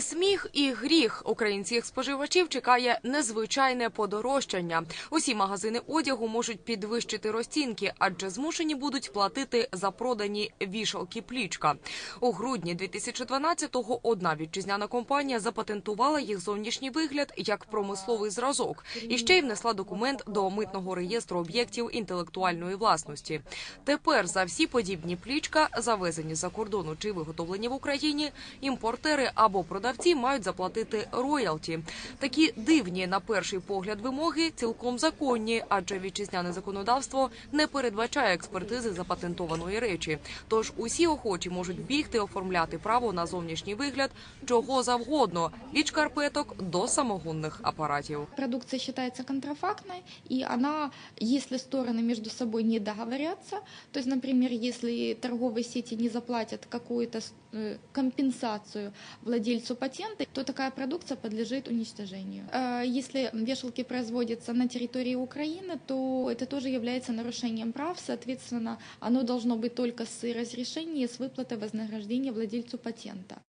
Сміх, і гріх українських споживачів чекає незвичайне подорожчання. Усі магазини одягу можуть підвищити розцінки, адже змушені будуть платити за продані вішалки плічка. У грудні 2012-го одна вітчизняна компанія запатентувала їх зовнішній вигляд як промисловий зразок і ще й внесла документ до митного реєстру об'єктів інтелектуальної власності. Тепер за всі подібні плічка, завезені за кордону чи виготовлені в Україні, імпортери або продавці мають заплатити роялті. Такі дивні на перший погляд вимоги цілком законні, адже вітчизняне законодавство не передбачає експертизи запатентованої речі. Тож усі охочі можуть бігти оформляти право на зовнішній вигляд чого завгодно від шкарпеток до самогонних апаратів. Продукция считается контрафактной, и она, если стороны между собой не договорятся, то есть, например, если торговые сети не заплатят какую-то э, компенсацию владельцу патента, то такая продукция подлежит уничтожению. Э, Если вешалки производятся на территории Украины, то это тоже является нарушением прав, соответственно, оно должно быть только с разрешения, с выплатой вознаграждения владельцу патента.